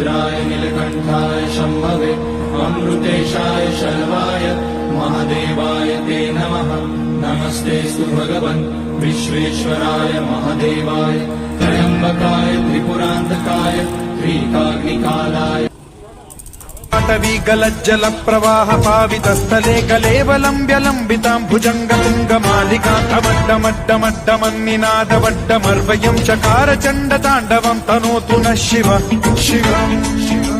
रुद्राय नीलकण्ठाय शम्भवे अमृतेशाय शर्वाय महादेवाय ते नमः। नमस्तेऽस्तु भगवन् विश्वेश्वराय महादेवाय त्र्यम्बकाय त्रिपुरान्तकाय त्रिकाग्निकालाय पाटवीकलज्जल प्रवाह पावितस्थले कलेवलम्ब्यलम्बिताम् भुजङ्गपुङ्गमालिकान्तमड्डमड्डमड्डमन्निनादवड्डमर्वयम् चकारचण्डताण्डवम् तनोतु नः शिव शिव शिव